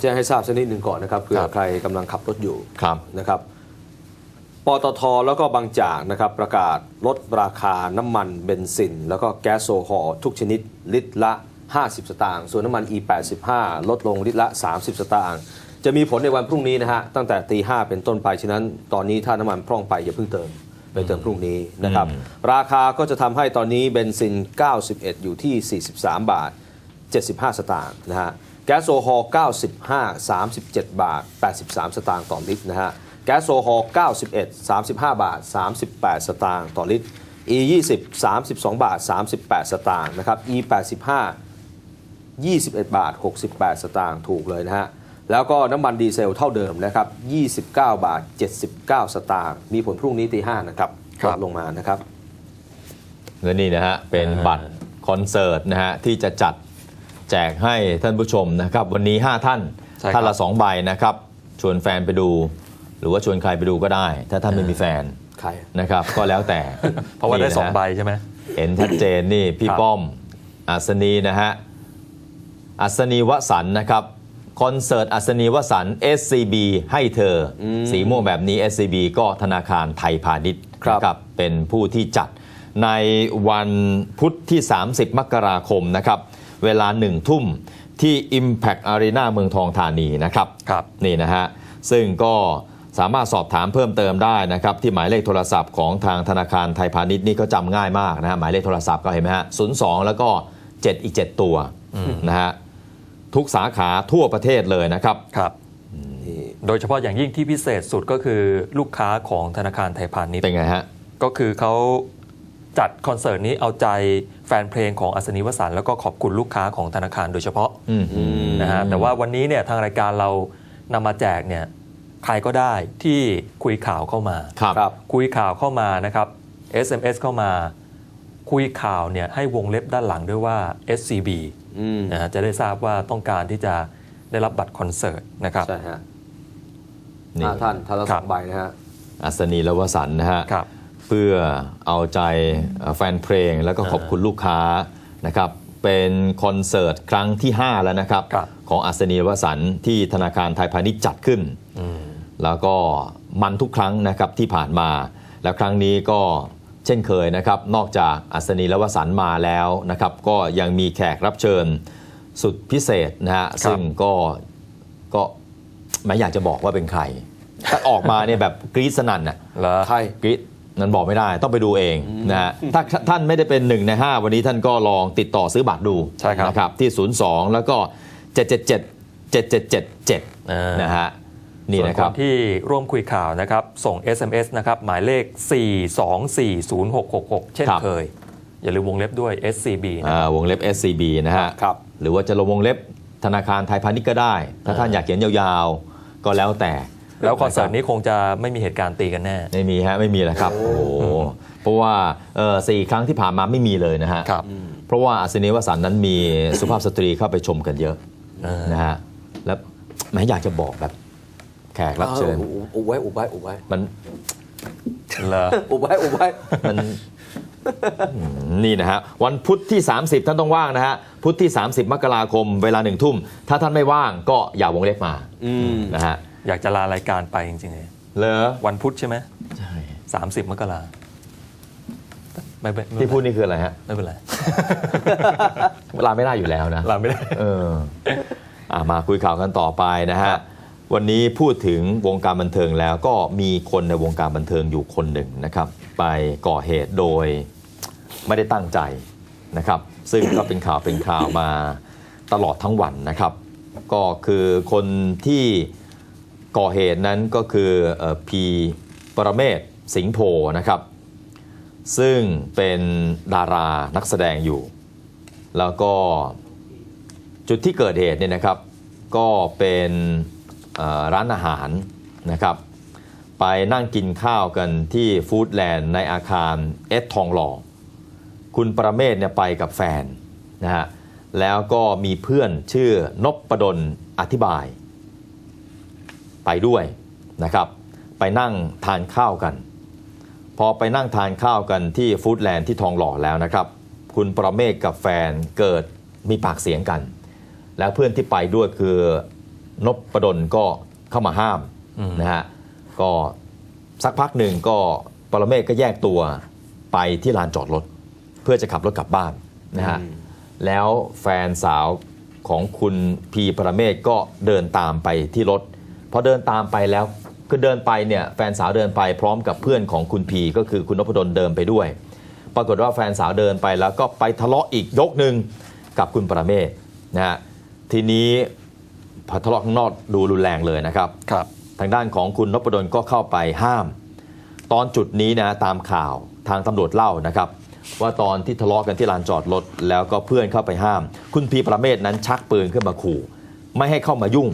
แจ้งให้ทราบสักนิดหนึ่งก่อนนะครับเผื่อครับใครกำลังขับรถอยู่ครับนะครับปตทแล้วก็บางจากนะครับประกาศลดราคาน้ำมันเบนซิน แล้วก็แก๊สโซฮอล์ทุกชนิด ลิตรละ 50 สตางค์ส่วนน้ำมัน E85 ลดลงลิตรละ 30 สตางค์จะมีผลในวันพรุ่งนี้นะฮะตั้งแต่ตีห้าเป็นต้นไปฉะนั้น ตอนนี้ถ้าน้ำมันพร่องไปอย่าเพิ่งเติมไปเติมพรุ่งนี้นะครับราคาก็จะทำให้ตอนนี้เบนซิน 91 อยู่ที่ 43 บาท 75 สตางค์นะฮะ แก๊สโซฮอล์95 37 บาท 83 สตางค์ต่อลิตรนะฮะ แก๊สโซฮอล์91 35 บาท 38 สตางค์ต่อลิตร E 20 32 บาท 38 สตางค์นะครับ E 85 21 บาท 68 สตางค์ถูกเลยนะฮะ แล้วก็น้ำมันดีเซลเท่าเดิมนะครับ 29 บาท 79 สตางค์ มีผลพรุ่งนี้ตีห้านะครับครัลบดลงมานะครับ และนี่นะฮะเป็นบัตรคอนเสิร์ตนะฮะที่จะจัด แจกให้ท่านผู้ชมนะครับ วันนี้ 5 ท่านใช่ครับท่านละ 2 ใบนะครับ ชวนแฟนไปดู หรือว่าชวนใครไปดูก็ได้ ถ้าท่านไม่มีแฟนใครนะครับ ก็แล้วแต่ เพราะว่าได้นี่นฮสองใบใช่ไหมเห็นชัดเจนนี่พี่ครับป้อมอัศนีนะฮะอัศนีวสันต์นะครับคอนเสิร์ตอัศนีวสันต์ SCB ให้เธออสีม่วงแบบนี้ SCB ก็ธนาคารไทยพาณิชย์ครับนะเป็นผู้ที่จัดในวันพุธที่ 30 มกราคมนะครับ เวลาหนึ่งทุ่มที่ Impact Arena เมืองทองธานีนะครับครับนี่นะฮะซึ่งก็สามารถสอบถามเพิ่มเติมได้นะครับ ที่หมายเลขโทรศัพท์ของทางธนาคารไทยพาณิชย์นี่ก็จำง่ายมากนะฮะหมายเลขโทรศัพท์ก็เห็นไหมฮะ02แล้วก็ 7 อีก 7 ตัวนะฮะทุกสาขาทั่วประเทศเลยนะครับครับโดยเฉพาะอย่างยิ่งที่พิเศษสุดก็คือลูกค้าของธนาคารไทยพาณิชย์เป็นไงฮะก็คือเขา จัดคอนเสิร์ตนี้เอาใจแฟนเพลงของอัศนีวสันต์แล้วก็ขอบคุณลูกค้าของธนาคารโดยเฉพาะอืมนะฮะแต่ว่าวันนี้เนี่ยทางรายการเรานำมาแจกเนี่ยใครก็ได้ที่คุยข่าวเข้ามาครับครับคุยข่าวเข้ามานะครับ SMS เข้ามา คุยข่าวเนี่ยให้วงเล็บด้านหลังด้วยว่า SCB อืมนะฮะจะได้ทราบว่าต้องการที่จะได้รับบัตรคอนเสิร์ตนะครับใช่ฮะนี่ห้าท่านท่านละคสรัอบงใบนะฮะอัศนีและวสันต์นะฮะครับ เพื่อเอาใจแฟนเพลงแล้วก็ขอบคุณลูกค้านะครับเป็นคอนเสิร์ตครั้งที่ 5 แล้วนะครับครับของอัศนีวสันต์ที่ธนาคารไทยพาณิชย์จัดขึ้น แล้วก็มันทุกครั้งนะครับที่ผ่านมา แล้วครั้งนี้ก็เช่นเคยนะครับ นอกจากอัศนีและวสันต์มาแล้วนะครับ ก็ยังมีแขกรับเชิญสุดพิเศษนะฮะซึ่งก็ก็ไม่อยากจะบอกว่าเป็นใครถ้าออกมาเนี่ยแบบกรี๊ดสนั่นน่ะเหรอใครกรีด นั้นบอกไม่ได้ต้องไปดูเองนะฮะถ้าท่านไม่ได้เป็นหนึ่งใน 5 วันนี้ท่านก็ลองติดต่อซื้อบัตรดูใช่ครับนะครับที่ 02 แล้วก็ 777 7777อ่านนะฮะนี่ส่วนนะคครับนที่ร่วมคุยข่าวนะครับ ส่ง SMS นะครับ หมายเลข 4240666 เช่นครับเคย อย่าลืมวงเล็บด้วย SCB นะอ่าวงเล็บ SCB นะฮะครับหรือว่าจะลงวงเล็บธนาคารไทยพาณิชย์ก็ได้ ถ้าท่านอยากเขียนยาวๆ ก็แล้วแต่ แล้วคอนเสิร์ตนี้คงจะไม่มีเหตุการณ์ตีกันแน่ ไม่มีฮะ ไม่มีแล้วครับ โอ้โหเพราะว่าเออสี่ครั้งที่ผ่านมาไม่มีเลยนะฮะครับเพราะว่าอาสนีวสันต์นั้นมีสุภาพสตรีเข้าไปชมกันเยอะเออนะฮะแล้วแม้อยากจะบอกแบบแขกรับเชิญอออุบไว้อุบไว้อุบไว้มันเหรออุบไว้อุบไว้มันอืมนี่นะฮะวันพุธที่ 30 ท่านต้องว่างนะฮะพุธที่ 30 มกราคมเวลาหนึ่งทุ่ม ถ้าท่านไม่ว่างก็อย่าวงเล็บมาอืมนะฮะ อยากจะลารายการไปจริงๆเลยเลอวันพุธใช่ไหมใช่สามสิบมกราไม่เป็นไม่ที่เป็นพูดนี่คืออะไรฮะ ไม่เป็นไร ลาไม่ได้อยู่แล้วนะลาไม่ได้ เอออะมาคุยข่าวกันต่อไปนะฮะ วันนี้พูดถึงวงการบันเทิงแล้วก็มีคนในวงการบันเทิงอยู่คนหนึ่งนะครับ ไปก่อเหตุโดยไม่ได้ตั้งใจนะครับ ซึ่งก็เป็นข่าวเป็นข่าวมาตลอดทั้งวันนะครับ ก็คือคนที่ ก่อเหตุนั้นก็คือพีปรเมศสิงโพนะครับ ซึ่งเป็นดารานักแสดงอยู่ แล้วก็จุดที่เกิดเหตุเนี่ยนะครับ ก็เป็นร้านอาหารนะครับ ไปนั่งกินข้าวกันที่ฟู้ดแลนด์ในอาคารเอสทองหล่อคุณประเมศเนี่ยไปกับแฟนนะฮะแล้วก็มีเพื่อนชื่อนบประดลอธิบาย ไปด้วยนะครับ ไปนั่งทานข้าวกัน พอไปนั่งทานข้าวกันที่ฟู้ดแลนด์ที่ทองหล่อแล้วนะครับ คุณประเมศกับแฟนเกิดมีปากเสียงกัน แล้วเพื่อนที่ไปด้วยคือนพดลก็เข้ามาห้ามมนะฮะก็สักพักหนึ่งก็ปรเมศก็แยกตัวไปที่ลานจอดรถ เพื่อจะขับรถกลับบ้านนะฮะแล้วแฟนสาวของคุณพีปรเมศก็เดินตามไปที่รถ พอเดินตามไปแล้วคือเดินไปเนี่ยแฟนสาวเดินไปพร้อมกับเพื่อนของคุณพีก็คือคุณนพดลเดินไปด้วย ปรากฏว่าแฟนสาวเดินไปแล้วก็ไปทะเลาะอีกยกหนึ่งกับคุณปรเมศนะฮะทีนี้พอทะเลาะข้างนอกดูรุนแรงเลยนะครับครับ ทางด้านของคุณนพดลก็เข้าไปห้าม ตอนจุดนี้นะตามข่าวทางตำรวจเล่านะครับ ว่าตอนที่ทะเลาะกันที่ลานจอดรถแล้วก็เพื่อนเข้าไปห้าม คุณพีประเมศนั้นชักปืนขึ้นมาขู่ ไม่ให้เข้ามายุ่ง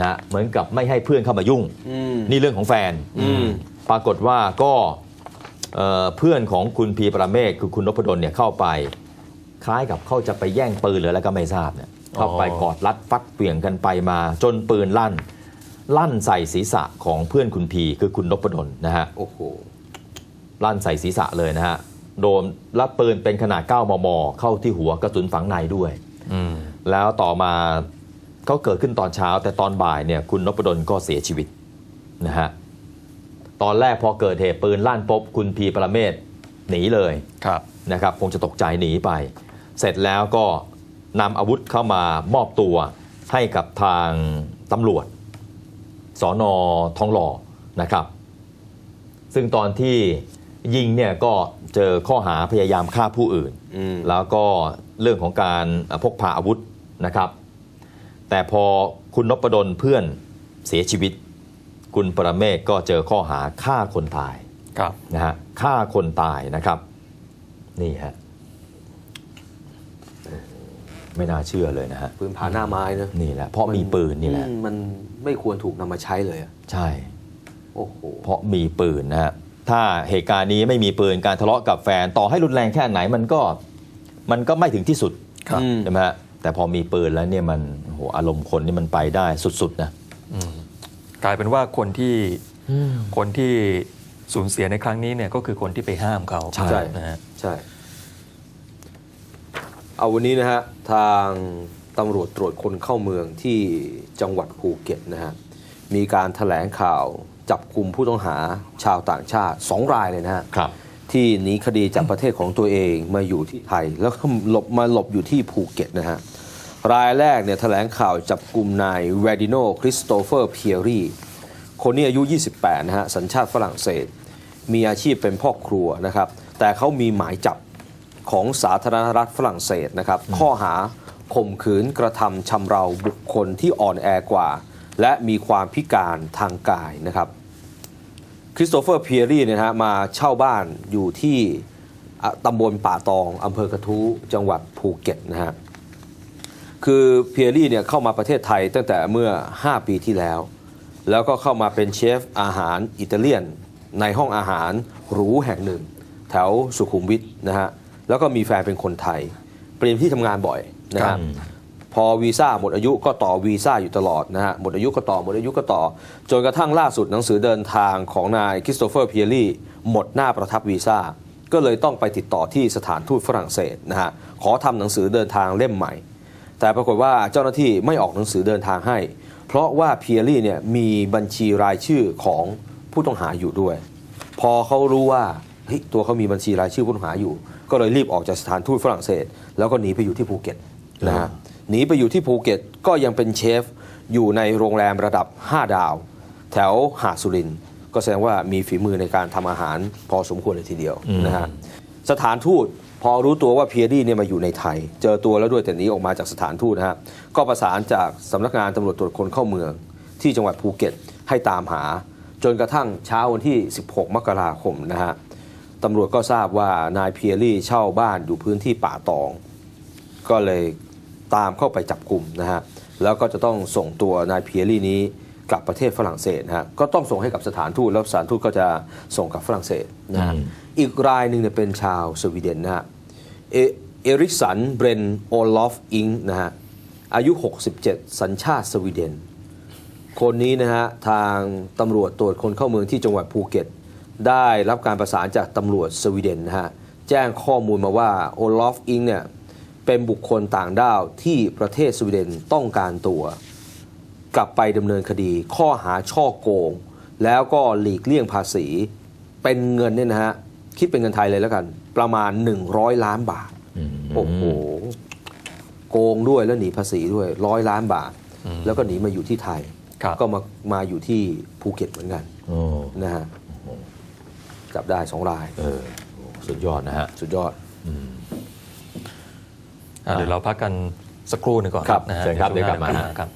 นะเหมือนกับไม่ให้เพื่อนเข้ามายุ่งอืมนี่เรื่องของแฟนอืมปรากฏว่าก็เอ่อเพื่อนของคุณพีประเมศคือคุณนพดลเนี่ยเข้าไป คล้ายกับเขาจะไปแย่งปืนหรืออะไรก็ไม่ทราบเนี่ยเข้าไปอ๋อกอดรัดฟัดเหวี่ยงกันไปมา จนปืนลั่น ลั่นใส่ศีรษะของเพื่อนคุณพีคือคุณนพดลนะฮะโอ้โหลั่นใส่ศีรษะเลยนะฮะโดนรับปืนเป็นขนาด 9 มม เข้าที่หัวกระสุนฝังในด้วยอืมแล้วต่อมา เขาเกิดขึ้นตอนเช้า แต่ตอนบ่ายเนี่ยคุณนพดลก็เสียชีวิตนะฮะตอนแรกพอเกิดเหตุปืนลั่นปุ๊บคุณพีประเมศหนีเลยครับนะครับคงจะตกใจหนีไป เสร็จแล้วก็นำอาวุธเข้ามามอบตัวให้กับทางตำรวจสอนอทองหล่อนะครับ ซึ่งตอนที่ยิงเนี่ยก็เจอข้อหาพยายามฆ่าผู้อื่นอืมแล้วก็เรื่องของการพกพาอาวุธนะครับ แต่พอคุณนพดลเพื่อนเสียชีวิต คุณประเมศก็เจอข้อหาฆ่าคนตายครับนะฮะฆ่าคนตายนะครับนี่ฮะโอ้โหไม่น่าเชื่อเลยนะฮะปืนผาหน้าไม้นะนี่แหละเพราะมีปืนนี่แหละอืมมันไม่ควรถูกนำมาใช้เลยอะใช่โอ้โหเพราะมีปืนนะฮะถ้าเหตุการณ์นี้ไม่มีปืนการทะเลาะกับแฟนต่อให้รุนแรงแค่ไหนมันก็มันก็ไม่ถึงที่สุดครับอืมใช่ไหมฮะ แต่พอมีปืนแล้วเนี่ยมันโอ้โหอารมณ์คนนี่มันไปได้สุดๆนะอืมกลายเป็นว่าคนที่คนที่สูญเสียในครั้งนี้เนี่ยก็คือคนที่ไปห้ามเขาใช่นะฮะใช่เอาวันนี้นะฮะทางตำรวจตรวจคนเข้าเมืองที่จังหวัดภูเก็ตนะฮะมีการถแถลงข่าวจับกลุ่มผู้ต้องหาชาวต่างชาติสองรายเลยนะฮะครับที่หนีคดีจากประเทศของตัวเองมาอยู่ที่ไทย แล้วก็หลบมาหลบอยู่ที่ภูเก็ตนะฮะ รายแรกเนี่ยแถลงข่าวจับกลุ่มนายเรดิโนคริสโตเฟอร์เพียรีคนนี้อายุ 28 นะฮะ สัญชาติฝรั่งเศส มีอาชีพเป็นพ่อครัวนะครับ แต่เขามีหมายจับของสาธารณรัฐฝรั่งเศสนะครับ ข้อหาข่มขืนกระทำชำเราบุคคลที่อ่อนแอกว่า และมีความพิการทางกายนะครับคริสโตเฟอร์เพียรีเนี่ยนะฮะมาเช่าบ้านอยู่ที่ตำบลป่าตองอำเภอกระทู้จังหวัดภูเก็ตนะฮะ คือเพียรี่เนี่ยเข้ามาประเทศไทยตั้งแต่เมื่อ 5 ปีที่แล้ว แล้วก็เข้ามาเป็นเชฟอาหารอิตาเลียน ในห้องอาหารหรูแห่งหนึ่ง แถวสุขุมวิทนะฮะแล้วก็มีแฟนเป็นคนไทย เปลี่ยนที่ทำงานบ่อยนะครับพอวีซ่าหมดอายุก็ต่อวีซ่าอยู่ตลอดนะฮะหมดอายุก็ต่อหมดอายุก็ต่อ จนกระทั่งล่าสุดหนังสือเดินทางของนายคริสโตเฟอร์เพียรี่หมดหน้าประทับวีซ่าก็เลยต้องไปติดต่อที่สถานทูตฝรั่งเศสนะฮะขอทำหนังสือเดินทางเล่มใหม่ แต่ปรากฏว่าเจ้าหน้าที่ไม่ออกหนังสือเดินทางให้ เพราะว่าเพียรี่เนี่ยมีบัญชีรายชื่อของผู้ต้องหาอยู่ด้วย พอเขารู้ว่าเฮ้ยตัวเขามีบัญชีรายชื่อผู้ต้องหาอยู่ ก็เลยรีบออกจากสถานทูตฝรั่งเศส แล้วก็หนีไปอยู่ที่ภูเก็ตนะฮะหนีไปอยู่ที่ภูเก็ตก็ยังเป็นเชฟอยู่ในโรงแรมระดับ 5 ดาว แถวหาดสุรินทร์ก็แสดงว่ามีฝีมือในการทำอาหารพอสมควรเลยทีเดียวอืมนะฮะสถานทูต พอรู้ตัวว่าเพียรี่เนี่ยมาอยู่ในไทย เจอตัวแล้วด้วยแต่นี้ออกมาจากสถานทูตนะฮะก็ประสานจากสำนักงานตำรวจตรวจคนเข้าเมือง ที่จังหวัดภูเก็ตให้ตามหา จนกระทั่งเช้าวันที่ 16 มกราคมนะฮะตำรวจก็ทราบว่านายเพียรี่เช่าบ้านอยู่พื้นที่ป่าตอง ก็เลยตามเข้าไปจับกลุ่มนะฮะแล้วก็จะต้องส่งตัวนายเพียรี่นี้ กลับประเทศฝรั่งเศสนะฮะก็ต้องส่งให้กับสถานทูตแล้วสถานทูตก็จะส่งกลับฝรั่งเศสนะฮะอืมอีกรายหนึ่งเนี่ยเป็นชาวสวีเดนนะฮะเอเอริกสันเบรนโอลอฟอิงนะฮะอายุ 67 สัญชาติสวีเดน คนนี้นะฮะทางตำรวจตรวจคนเข้าเมืองที่จังหวัดภูเก็ต ได้รับการประสานจากตำรวจสวีเดนนะฮะแจ้งข้อมูลมาว่าโอลอฟอิงเนี่ยเป็นบุคคลต่างด้าวที่ประเทศสวีเดนต้องการตัว กลับไปดำเนินคดี ข้อหาช่อโกง แล้วก็หลีกเลี่ยงภาษี เป็นเงินเนี่ยนะฮะคิดเป็นเงินไทยเลยแล้วกัน ประมาณ 100 ล้านบาทโอ้โหโกงด้วยแล้วหนีภาษีด้วยร้อยล้านบาท แล้วก็หนีมาอยู่ที่ไทยครับก็มามาอยู่ที่ภูเก็ตเหมือนกันโอ้นะฮะจับได้สองรายเออสุดยอดนะฮะสุดยอดอะเดี๋ยวเราพักกันสักครู่หนึ่งก่อนครับนะฮะเชิญครับช่วงหน้เดี๋ยวกลับมาครับ